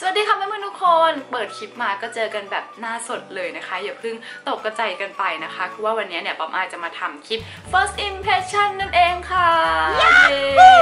สวัสดีค่ะเพื่อนๆทุกคน เปิดคลิปมาก็เจอกันแบบหน้าสดเลยนะคะ อย่าเพิ่งตกกระใจกันไปนะคะ คือว่าวันนี้เนี่ยป๊อมอายจะมาทำคลิป first impression นั่นเองค่ะเย้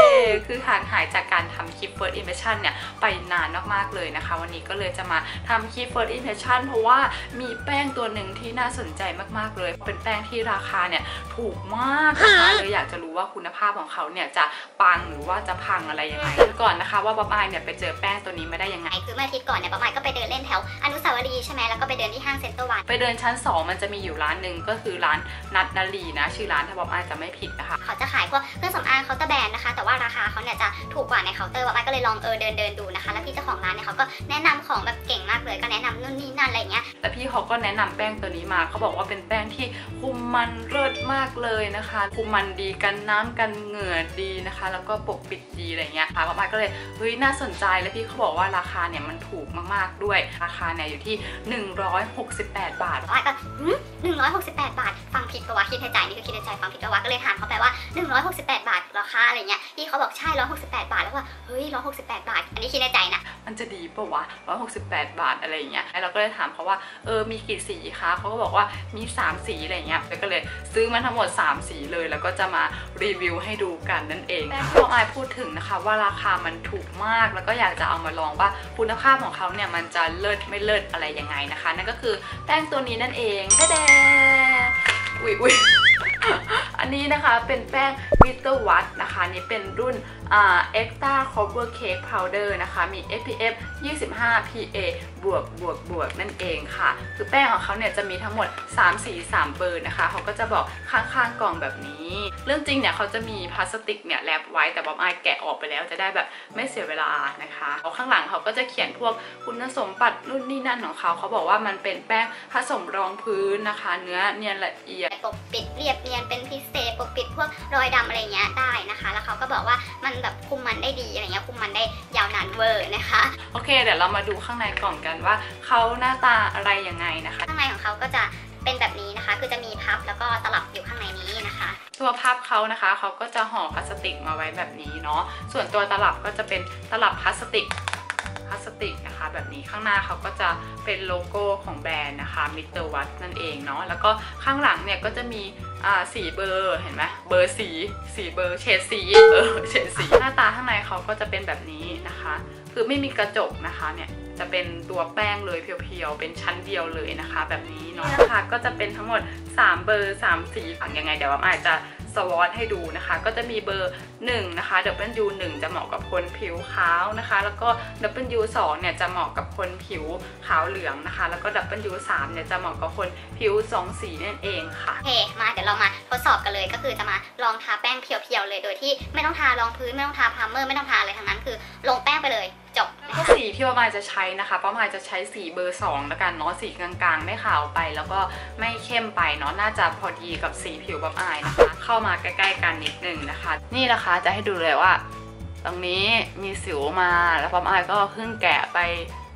คือห่างหายจากการทำคลิป first impression เนี่ยไปนานมากๆเลยนะคะ วันนี้ก็เลยจะมาทำคลิป first impression เพราะว่ามีแป้งตัวหนึ่งที่น่าสนใจมากๆเลย เป็นแป้งที่ราคาเนี่ยถูกมากนะคะเลยอยากจะรู้ว่าคุณภาพของเขาเนี่ยจะปังหรือว่าจะพังอะไรยังไงคือก่อนนะคะ ว่าป๊อมอายเนี่ยไปเจอแป้งตัวนี้ไม่ได้ยังไงคือเมื่ออาทิตย์ก่อนเนี่ยป๊อปอายก็ไปเดินเล่นแถวอนุสาวรีย์ใช่ไหมแล้วก็ไปเดินที่ห้างเซ็นเตอร์วันไปเดินชั้น 2 มันจะมีอยู่ร้านหนึ่งก็คือร้านนัดนาลีนะชื่อร้านถ้าบอกอาจจะไม่ผิดนะคะเขาจะขายพวกเครื่องสำอางเคาน์เตอร์แบรนด์นะคะ แต่ว่าราคาเขาเนี่ยจะถูกกว่าในเคาน์เตอร์ป๊อปอายก็เลยลองเออเดินเดินดูนะคะ แล้วพี่เจ้าของร้านเนี่ยเขาก็แนะนำของแบบเก่งมากเลยก็แนะนำนู่นนี่นั่นอะไรอย่างเงี้ยแต่พี่เขาก็แนะนำแป้งตัวนี้มาเขาบอกว่าเป็นแป้งที่คุมมันเลิศมากเลยนะคะคุมมันดีกันน้ำกันเหงื่อดีนะคะ แล้วก็ปกปิดดีอะไรเงี้ยค่ะป๊อปอายก็เลยเฮ้ยน่าสนใจแล้วพี่เขาบอกว่าราคาเนี่ยมันถูกมากๆด้วย ราคาเนี่ยอยู่ที่ 168 บาทป๊อปอายก็หนึ่งร้อยหกสิบแปดบาท ฟังผิดปะวะคิดในใจนี่คือคิดในใจฟังผิดปะวะก็เลยถามเขาไปว่าหนึ่งร้อยหกสิบแปดบาทราคาอะไรเงี้ย พี่เขาบอกใช่ร้อยหกสิบแปดบาทแล้วว่าเฮ้ยร้อยหกสิบแปดบาท อันนี้คิดในใจนะ มันจะดีปะวะ168บาทอะไรอย่างเงี้ยแล้วเราก็เลยถามเขาว่าเออมีกี่สีคะเขาก็บอกว่ามี3สีอะไรเงี้ยแล้วก็เลยซื้อมาทั้งหมด3สีเลย แล้วก็จะมารีวิวให้ดูกันนั่นเองแต่ที่น้องอายพูดถึงนะคะ ว่าราคามันถูกมากแล้วก็อยากจะเอามาลองว่าคุณภาพของเขาเนี่ยมันจะเลิศไม่เลิศอะไรยังไงนะคะ นั่นก็คือแป้งตัวนี้นั่นเองแท้ๆอุ๊ยอุ๊ย อันนี้นะคะเป็นแป้งวิตเตอร์วัตนะคะนี่เป็นรุ่น Extra Cover Cake Powder นะคะ มี SPF 25 PA บวกบวกบวกนั่นเองค่ะ คือแป้งของเขาเนี่ยจะมีทั้งหมด 3 สี 3 เบอร์นะคะ เขาก็จะบอกข้างๆกล่องแบบนี้ เรื่องจริงเนี่ยเขาจะมีพลาสติกเนี่ยแรปไว้แต่บอมอายแกะออกไปแล้วจะได้แบบไม่เสียเวลานะคะเอาข้างหลังเขาก็จะเขียนพวกคุณสมบัตินู่นนี่นั่นของเขาเขาบอกว่ามันเป็นแป้งผสมรองพื้นนะคะ เนื้อเนียนละเอียดปกปิดเรียบเนียนเป็นพิเศษปกปิดพวกรอยดำอะไรเงี้ยได้นะคะ แล้วเขาก็บอกว่ามันแบบคุมมันได้ดีอะไรเงี้ยคุมมันได้ยาวนานเวอร์นะคะ โอเค เดี๋ยวเรามาดูข้างในกล่องกันว่าเขาหน้าตาอะไรยังไงนะคะ ข้างในของเขาก็จะเป็นแบบนี้นะคะ คือจะมีพับแล้วก็ตลับอยู่ข้างในนี้นะคะ ตัวพับเขานะคะเขาก็จะห่อพลาสติกมาไว้แบบนี้เนาะ ส่วนตัวตลับก็จะเป็นตลับพลาสติกพลาสติกนะคะแบบนี้ข้างหน้าเขาก็จะเป็นโลโก้ของแบรนด์นะคะมิเตอร์วัตนั่นเองเนาะแล้วก็ข้างหลังเนี่ยก็จะมี อ่าสีเบอร์เห็นไหมเบอร์สีสีเบอร์เฉดสีเออเฉดสีหน้าตาข้างในเขาก็จะเป็นแบบนี้นะคะ คือไม่มีกระจกนะคะเนี่ยจะเป็นตัวแป้งเลยเพียวๆ เป็นชั้นเดียวเลยนะคะ แบบนี้เนาะนะคะก็จะเป็นทั้งหมด 3 เบอร์ 3 สีฝั่งยังไง เดี๋ยวว่าอาจจะ สวอตให้ดูนะคะ ก็จะมีเบอร์ 1 นะคะ W 1จะเหมาะกับคนผิวขาวนะคะ แล้วก็ W 2เนี่ยจะเหมาะกับคนผิวขาวเหลืองนะคะ แล้วก็ W 3เนี่ยจะเหมาะกับคนผิวสองสีนั่นเองค่ะโอเคมาเดี๋ยวเรามาทดสอบกันเลยก็คือจะมาลองทาแป้งเพียวๆเลยโดยที่ไม่ต้องทารองพื้นไม่ต้องทาพรามเมอร์ไม่ต้องทาอะไรทั้งนั้นคือลงแป้งไปเลย จบถ้าสีที่ป้าหมายจะใช้นะคะป้าหมายจะใช้สีเบอร์2แล้วกันเนาะสีกลางๆ ไม่ขาวไป แล้วก็ไม่เข้มไปเนาะน่าจะพอดีกับสีผิวป้าหมายนะคะ เข้ามาใกล้ๆกันนิดนึงนะคะ นี่นะคะจะให้ดูเลยว่า ตรงนี้มีสิวมาแล้วป้าหมายก็เพิ่งแกะไป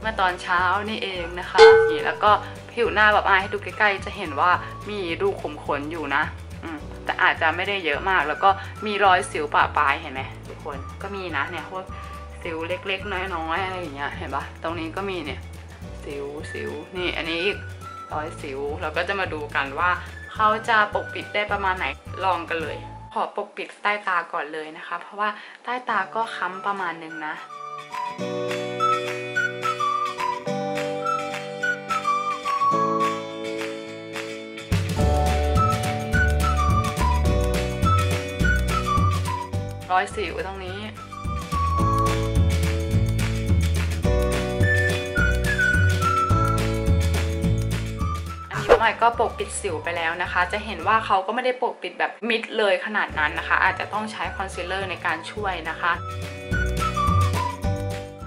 เมื่อตอนเช้านี่เองนะคะนี่แล้วก็ผิวหน้าป้าหมายให้ดูใกล้ๆ จะเห็นว่ามีรูขุมขนอยู่นะอืมแต่อาจจะไม่ได้เยอะมาก แล้วก็มีรอยสิวปะปลายเห็นไหมทุกคนก็มีนะเนี่ยพวก สิวเล็ก ๆ น้อยๆอะไรอย่างเงี้ยเห็นปะตรงนี้ก็มีเนี่ยสิวสิวนี่อันนี้อีกร้อยสิวเราก็จะมาดูกันว่าเขาจะปกปิดได้ประมาณไหนลองกันเลย ขอปกปิดใต้ตาก่อนเลยนะคะ เพราะว่าใต้ตาก็ค้ำประมาณนึงนะร้อยสิวตรงนี้ อันนี้ใหม่ก็ปกปิดสิวไปแล้วนะคะ จะเห็นว่าเขาก็ไม่ได้ปกปิดแบบมิดเลยขนาดนั้นนะคะ อาจจะต้องใช้คอนซีลเลอร์ในการช่วยนะคะ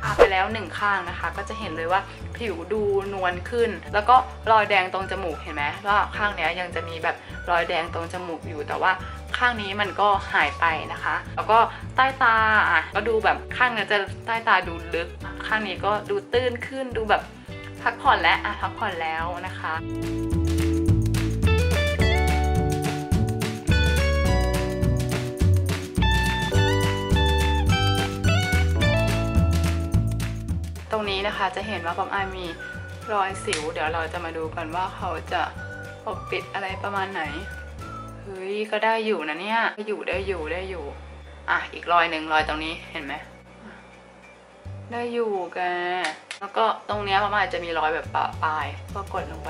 ทาไปแล้วหนึ่งข้างนะคะ ก็จะเห็นเลยว่าผิวดูนวลขึ้น แล้วก็รอยแดงตรงจมูกเห็นไหมว่าข้างเนี้ยยังจะมีแบบรอยแดงตรงจมูกอยู่แต่ว่าข้างนี้มันก็หายไปนะคะ แล้วก็ใต้ตาก็ดูแบบข้างเนี้ยจะใต้ตาดูลึก ข้างนี้ก็ดูตื้นขึ้นดูแบบ พักผ่อนแล้วอะพักผ่อนแล้วนะคะตรงนี้นะคะจะเห็นว่าป๊อปอายมีรอยสิว เดี๋ยวเราจะมาดูกันว่าเขาจะปกปิดอะไรประมาณไหน เฮ้ย ก็ได้อยู่นะเนี่ย อยู่ได้อยู่ได้อยู่ อะ อีกรอยหนึ่งรอยตรงนี้เห็นไหม ได้อยู่แก แล้วก็ตรงเนี้ยป๊อปอายจะมีรอยแบบปะปลายก็กดลงไป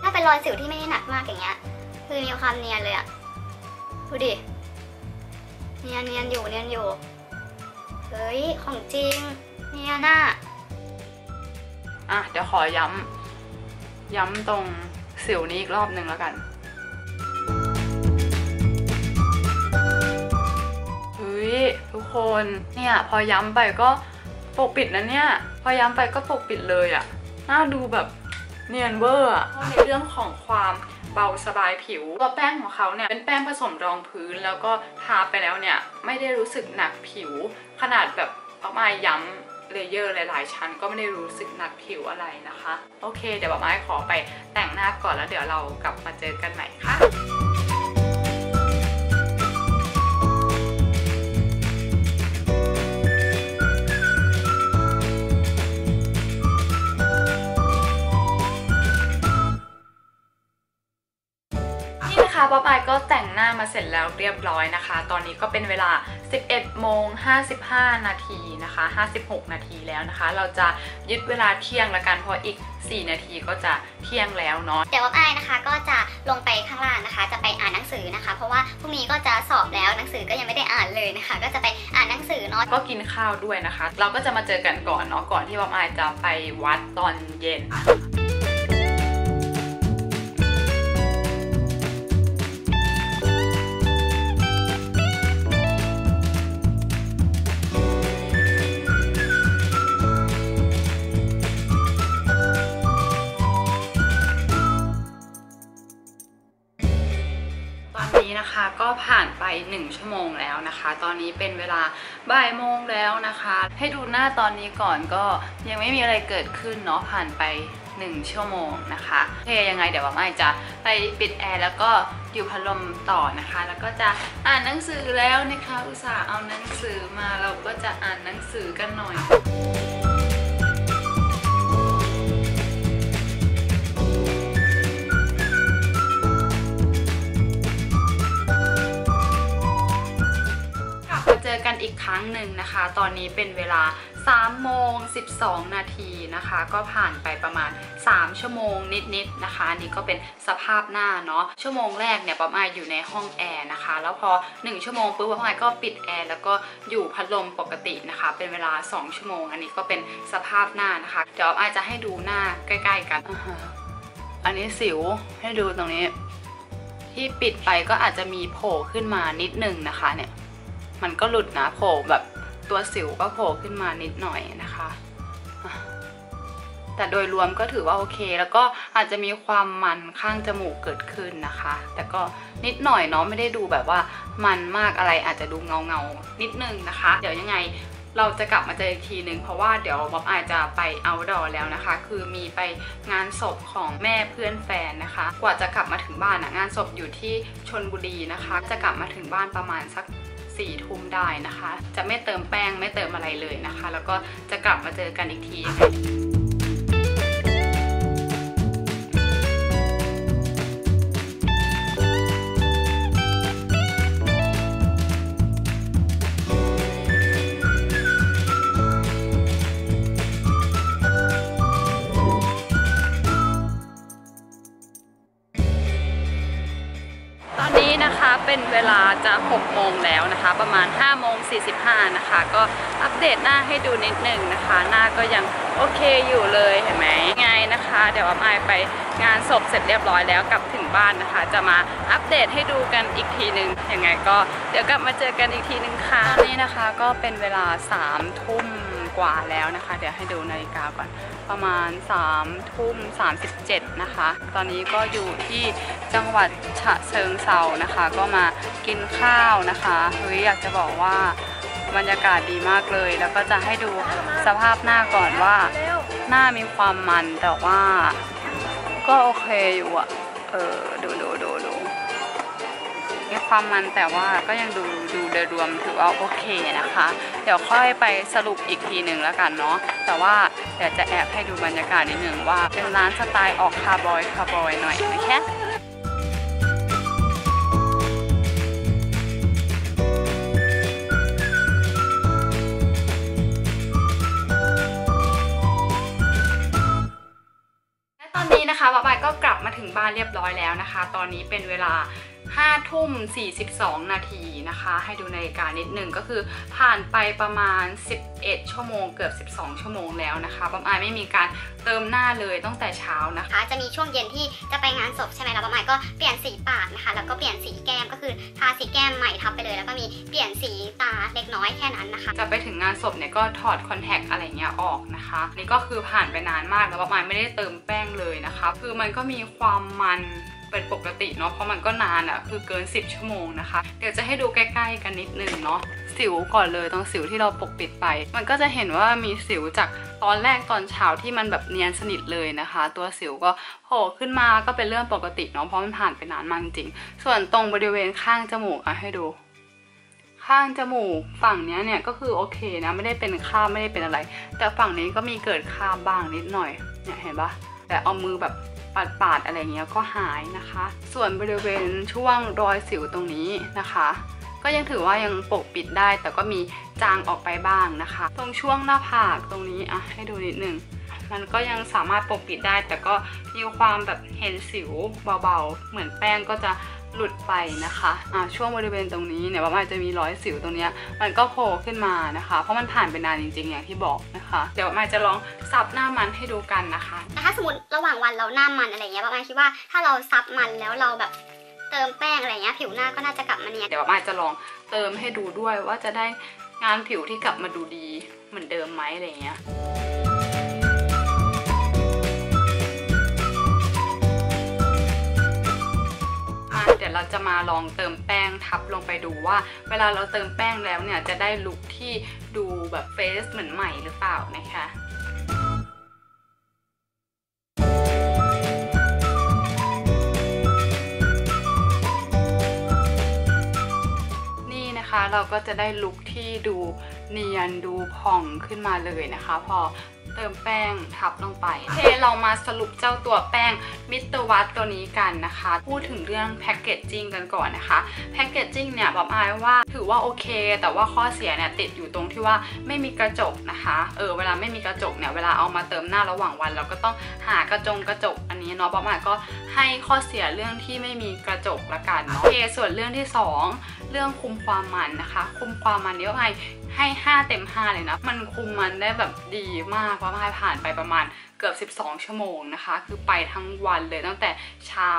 ถ้าเป็นรอยสิวที่ไม่ได้หนักมากอย่างเงี้ย คือมีความเนียนเลยอะดูดิ เนียนเนียนอยู่เนียนอยู่ เฮ้ย ของจริง เนียนอะอะ เดี๋ยวขอย้ำ ย้ำตรงสิวนี้อีกรอบหนึ่งแล้วกันเฮ้ยทุกคนเนี่ยพอย้ำไปก็ ปกปิดนะเนี่ย พอย้ำไปก็ปกปิดเลยอะน่าดูแบบเนียนเวอร์อะในเรื่องของความเบาสบายผิวตัวแป้งของเขาเนี่ยเป็นแป้งผสมรองพื้นแล้วก็ทาไปแล้วเนี่ยไม่ได้รู้สึกหนักผิว ขนาดแบบเอามาย้ำเลเยอร์หลายๆ ชั้นก็ไม่ได้รู้สึกหนักผิวอะไรนะคะ โอเค เดี๋ยวบอกไม้ขอไปแต่งหน้าก่อนแล้วเดี๋ยวเรากลับมาเจอกันใหม่ค่ะ นี่นะคะป๊อปอายก็แต่งหน้ามาเสร็จแล้วเรียบร้อยนะคะ ตอนนี้ก็เป็นเวลา 11โมง55 นาทีนะคะ 56 นาทีแล้วนะคะ เราจะยึดเวลาเที่ยงละกันเพราะอีก 4 นาทีก็จะเที่ยงแล้วเนาะเดี๋ยวว่าอ้ายนะคะก็จะลงไปข้างล่างนะคะ จะไปอ่านหนังสือนะคะ เพราะว่าพรุ่งนี้ก็จะสอบแล้วหนังสือก็ยังไม่ได้อ่านเลยนะคะ ก็จะไปอ่านหนังสือเนาะก็กินข้าวด้วยนะคะ เราก็จะมาเจอกันก่อนเนาะก่อนที่ป๊อปอายจะไปวัดตอนเย็น 1 ชั่วโมงแล้วนะคะ ตอนนี้เป็นเวลาบ่ายโมงแล้วนะคะ ให้ดูหน้าตอนนี้ก่อนก็ยังไม่มีอะไรเกิดขึ้นเนาะผ่านไป 1 ชั่วโมงนะคะโอเคยังไงเดี๋ยวว่าไม่จะไปปิดแอร์แล้วก็อยู่พัดลมต่อนะคะ แล้วก็จะอ่านหนังสือแล้วนะคะ อุตส่าห์เอาหนังสือมาเราก็จะอ่านหนังสือกันหน่อย จอกันอีกครั้งหนึ่งนะคะ ตอนนี้เป็นเวลา 3 โมง 12 นาทีนะคะ ก็ผ่านไปประมาณ 3 ชั่วโมงนิดๆนะคะอันนี่ก็เป็นสภาพหน้าเนาะ ชั่วโมงแรกเนี่ยป๊อปอายอยู่ในห้องแอร์นะคะ แล้วพอ 1 ชั่วโมงปุ๊บป๊อปอายก็ปิดแอร์แล้วก็อยู่พัดลมปกตินะคะ เป็นเวลา 2 ชั่วโมง อันนี้ก็เป็นสภาพหน้านะคะ เดี๋ยวป๊อปอายจะให้ดูหน้าใกล้ ๆ กันอ่าฮะอันนี้สิวให้ดูตรงนี้ ที่ปิดไปก็อาจจะมีโผล่ขึ้นมานิดนึงนะคะเนี่ย มันก็หลุดนะโผล่แบบตัวสิวก็โผล่ขึ้นมานิดหน่อยนะคะ แต่โดยรวมก็ถือว่าโอเค แล้วก็อาจจะมีความมันข้างจมูกเกิดขึ้นนะคะ แต่ก็นิดหน่อยเนาะไม่ได้ดูแบบว่ามันมากอะไรอาจจะดูเงาเงาๆนิดนึงนะคะ เดี๋ยวยังไงเราจะกลับมาเจออีกทีนึงเพราะว่าเดี๋ยวบ๊อบอาจจะไปเอาดอแล้วนะคะ คือมีไปงานศพของแม่เพื่อนแฟนนะคะ กว่าจะกลับมาถึงบ้านอะงานศพอยู่ที่ชนบุรีนะคะ จะกลับมาถึงบ้านประมาณสัก สี่ทุ่มได้นะคะ จะไม่เติมแป้งไม่เติมอะไรเลยนะคะ แล้วก็จะกลับมาเจอกันอีกที นะคะเป็นเวลาจะ 6 โมงแล้วนะคะ ประมาณ 5 โมง 45 นะคะ ก็อัปเดตหน้าให้ดูนิดหนึ่งนะคะ หน้าก็ยังโอเคอยู่เลยเห็นไหมไงนะคะ เดี๋ยวอามายไปงานศพเสร็จเรียบร้อยแล้วกลับถึงบ้านนะคะ จะมาอัปเดตให้ดูกันอีกทีหนึ่งยังไงก็เดี๋ยวกลับมาเจอกันอีกทีหนึ่งค่ะตอนนี้นะคะก็เป็นเวลา3ทุ่ม กว่าแล้วนะคะ เดี๋ยวให้ดูนาฬิกาก่อน ประมาณ3ทุ่ม37 นะคะ ตอนนี้ก็อยู่ที่จังหวัดฉะเชิงเซานะคะ ก็มากินข้าวนะคะเฮ้ยอยากจะบอกว่าบรรยากาศดีมากเลย แล้วก็จะให้ดูสภาพหน้าก่อนว่า หน้ามีความมันแต่ว่า ก็โอเคอยู่อะเออดูดูดูดู มีความมันแต่ว่าก็ยังดูดูโดยรวมถือว่าโอเคนะคะ เดี๋ยวค่อยไปสรุปอีกทีหนึ่งแล้วกันเนาะแต่ว่าเดี๋ยวจะแอบให้ดูบรรยากาศนิดหนึ่งว่าเป็นร้านสไตล์ออกคาร์บอยคาร์บอยหน่อยนะคะและตอนนี้นะคะบ๊ายบายก็กลับมาถึงบ้านเรียบร้อยแล้วนะคะ ตอนนี้เป็นเวลา 5ทุ่ม 42 นาทีนะคะ ให้ดูนาฬิกานิดหนึ่งก็คือผ่านไปประมาณ 11 ชั่วโมงเกือบ 12 ชั่วโมงแล้วนะคะบ๊ายบายไม่มีการเติมหน้าเลยตั้งแต่เช้านะคะนะคะ จะมีช่วงเย็นที่จะไปงานศพใช่ไหมแล้วประมาณก็เปลี่ยนสีปากนะคะ แล้วก็เปลี่ยนสีแก้มก็คือทาสีแก้มใหม่ทับไปเลย แล้วก็มีเปลี่ยนสีตาเล็กน้อยแค่นั้นนะคะ จะไปถึงงานศพเนี่ยก็ถอดคอนแทคอะไรเงี้ยออกนะคะ นี่ก็คือผ่านไปนานมากแล้วประมาณไม่ได้เติมแป้งเลยนะคะ คือมันก็มีความมัน เป็นปกติเนาะเพราะมันก็นานอะ่ะคือเกิน 10 ชั่วโมงนะคะ เดี๋ยวจะให้ดูใกล้ๆกันนิดนึงเนาะสิวก่อนเลยตรงสิวที่เราปกปิดไป มันก็จะเห็นว่ามีสิวจากตอนแรกตอนเช้าที่มันแบบเนียนสนิทเลยนะคะ ตัวสิวก็โผล่ขึ้นมาก็เป็นเรื่องปกติเนาะเพราะมันผ่านไปนานมากจริง ส่วนตรงบริเวณข้างจมูกอะให้ดูข้างจมูกฝั่งนี้เนี่ยก็คือโอเคนะไม่ได้เป็นคราบไม่ได้เป็นอะไร แต่ฝั่งนี้ก็มีเกิดคราบบ้างนิดหน่อยเนี่ยเห็นปะแต่เอามือแบบ ปาดๆอะไรเงี้ยก็หายนะคะ ส่วนบริเวณช่วงรอยสิวตรงนี้นะคะ ก็ยังถือว่ายังปกปิดได้ แต่ก็มีจางออกไปบ้างนะคะ ตรงช่วงหน้าผากตรงนี้อะให้ดูนิดนึงมันก็ยังสามารถปกปิดได้ แต่ก็มีความแบบเห็นสิวเบาๆ เหมือนแป้งก็จะ หลุดไปนะคะอ่าช่วงบริเวณตรงนี้เนี่ยว่ามันจะมีรอยสิวตรงเนี้ยมันก็โผล่ขึ้นมานะคะ เพราะมันผ่านไปนานจริงๆ อย่างที่บอกนะคะ เดี๋ยวมายจะลองสับหน้ามันให้ดูกันนะคะแต่ถ้าสมมติระหว่างวันเราหน้ามันอะไรเงี้ยประมาณคิดว่าถ้าเราซับมันแล้วเราแบบเติมแป้งอะไรเงี้ยผิวหน้าก็น่าจะกลับมาเนียนเดี๋ยวมายจะลองเติมให้ดูด้วยว่าจะได้งานผิวที่กลับมาดูดีเหมือนเดิมไหมอะไรเงี้ย จะมาลองเติมแป้งทับลงไปดูว่า เวลาเราเติมแป้งแล้วเนี่ยจะได้ลุคที่ดูแบบเฟซเหมือนใหม่หรือเปล่านะคะนี่นะคะเราก็จะได้ลุคที่ดู เนียนดูผ่องขึ้นมาเลยนะคะ พอเติมแป้งทับลงไปโอเคเรามาสรุปเจ้าตัวแป้งมิสเตอร์วัตตัวนี้กันนะคะ พูดถึงเรื่องแพคเกจจิ้งกันก่อนนะคะแพคเกจจิ้งเนี่ยบอกอายว่าถือว่าโอเค แต่ว่าข้อเสียเนี่ยติดอยู่ตรงที่ว่าไม่มีกระจกนะคะเออเวลาไม่มีกระจกเนี่ยเวลาเอามาเติมหน้าระหว่างวัน เราก็ต้องหากระจงกระจกอันนี้เนาะบอกอายก็ให้ข้อเสียเรื่องที่ไม่มีกระจกละกันเนาะโอเคส่วนเรื่องที่สองเรื่องคุมความมันนะคะ คุมความมันเดี๋ยวไอ ให้ 5 เต็ม 5 เลยนะ มันคุมมันได้แบบดีมากเพราะไอผ่านไปประมาณเกือบ 12 ชั่วโมงนะคะ คือไปทั้งวันเลยตั้งแต่เช้า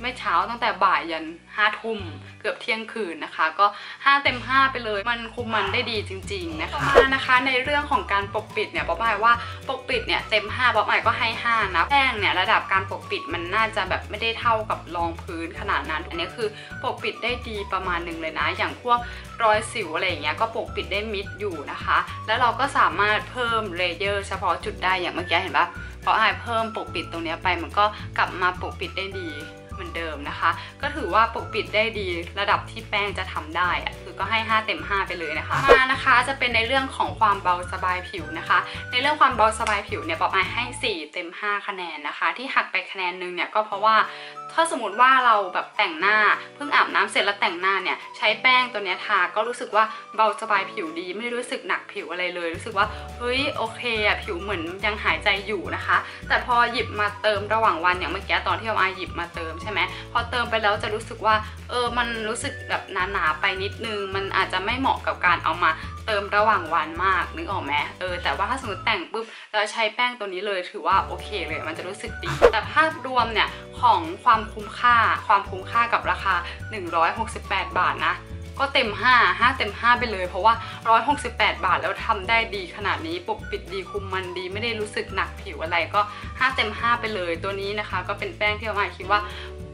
ไม่เช้าตั้งแต่บ่ายยัน5ทุ่มเกือบเที่ยงคืนนะคะ ก็ 5 เต็ม 5 ไปเลย มันคุมมันได้ดีจริง ๆ นะคะมานะคะ ในเรื่องของการปกปิดเนี่ยบอกไายว่าปกปิดเนี่ยเต็ม5บอกไายก็ให้ 5 นะ แป้งเนี่ยระดับการปกปิดมันน่าจะแบบไม่ได้เท่ากับรองพื้นขนาดนั้น อันนี้คือปกปิดได้ดีประมาณหนึ่งเลยนะ อย่างพวกรอยสิวอะไรอย่างเงี้ยก็ปกปิดได้มิดอยู่นะคะ แล้วเราก็สามารถเพิ่มเลเยอร์เฉพาะจุดได้อย่างเมื่อกี้เห็นปะพออเพิ่มปกปิดตรงนี้ไปมันก็กลับมาปกปิดได้ดีเหมือนเดิมนะคะ ก็ถือว่าปกปิดได้ดีระดับที่แป้งจะทำได้คือก็ให้ 5 เต็ม 5 ไปเลยนะคะ มานะคะจะเป็นในเรื่องของความเบาสบายผิวนะคะ ในเรื่องความเบาสบายผิวเนี่ยป๊อปอให้ 4 เต็ม 5 คะแนนนะคะ ที่หักไปคะแนนหนึงเนี่ยก็เพราะว่า ถ้าสมมติว่าเราแบบแต่งหน้าเพิ่งอาบน้ำเสร็จแล้วแต่งหน้าเนี่ยใช้แป้งตัวนี้ทาก็รู้สึกว่าเบาสบายผิวดีไม่ได้รู้สึกหนักผิวอะไรเลย รู้สึกว่าเฮ้ยโอเคอะผิวเหมือนยังหายใจอยู่นะคะ แต่พอหยิบมาเติมระหว่างวันอย่างเมื่อกี้ตอนที่เราอาหยิบมาเติมใช่ไหมพอเติมไปแล้วจะรู้สึกว่าเออมันรู้สึกแบบหนาๆไปนิดนึง มันอาจจะไม่เหมาะกับการเอามา เติมระหว่างวันมากนึกออกไหมเออแต่ว่าถ้าสมมติแต่งปุ๊บแล้วใช้แป้งตัวนี้เลยถือว่าโอเคเลย มันจะรู้สึกดี แต่ภาพรวมเนี่ยของความคุ้มค่า ความคุ้มค่ากับราคา 168 บาทนะ ก็เต็ม 5 5 เต็ม 5 ไปเลย เพราะว่า 168 บาทแล้วทำได้ดีขนาดนี้ปกปิดดีคุมมันดีไม่ได้รู้สึกหนักผิวอะไรก็ 5 เต็ม 5 ไปเลยตัวนี้นะคะ ก็เป็นแป้งที่เรามาคิดว่า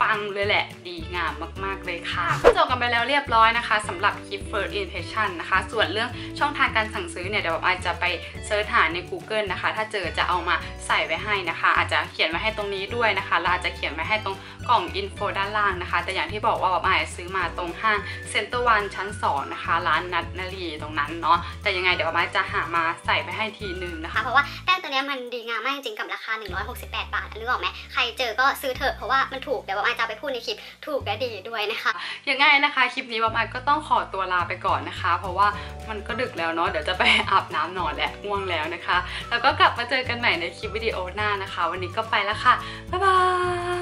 ปังเลยแหละดีงามมาก ๆ เลยค่ะก็จบกันไปแล้วเรียบร้อยนะคะสำหรับคลิป first impression นะคะ ส่วนเรื่องช่องทางการสั่งซื้อเนี่ยเดี๋ยวอาจจะไปเซิร์ชหาใน Google นะคะ ถ้าเจอจะเอามาใส่ไว้ให้นะคะ อาจจะเขียนไว้ให้ตรงนี้ด้วยนะคะแล้วอาจจะเขียนไว้ให้ตรง ล่อง info ด้านล่างนะคะ แต่อย่างที่บอกว่าแบบอาจจะซื้อมาตรงห้างเซ็นเตอร์วันชั้น 2 นะคะ ร้านนัดนารีตรงนั้นเนาะแต่ยังไงเดี๋ยวอาจจะหามาใส่ไปให้ทีนึงนะคะ เพราะว่าแป้งตัวเนี้ยมันดีงามมากจริงๆกับราคา 168 บาทนึกออกไหมใครเจอก็ซื้อเถอะเพราะว่ามันถูกเดี๋ยวว่าอาจจะเอาไปพูดในคลิปถูกและดีด้วยนะคะยังไงนะคะคลิปนี้บ๊อบไอก็ต้องขอตัวลาไปก่อนนะคะ เพราะว่ามันก็ดึกแล้วเนาะเดี๋ยวจะไปอาบน้ำนอนและง่วงแล้วนะคะ แล้วก็กลับมาเจอกันใหม่ในคลิปวิดีโอหน้านะคะ วันนี้ก็ไปแล้วค่ะบ๊ายบายไป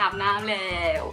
อาบน้ำแล้ว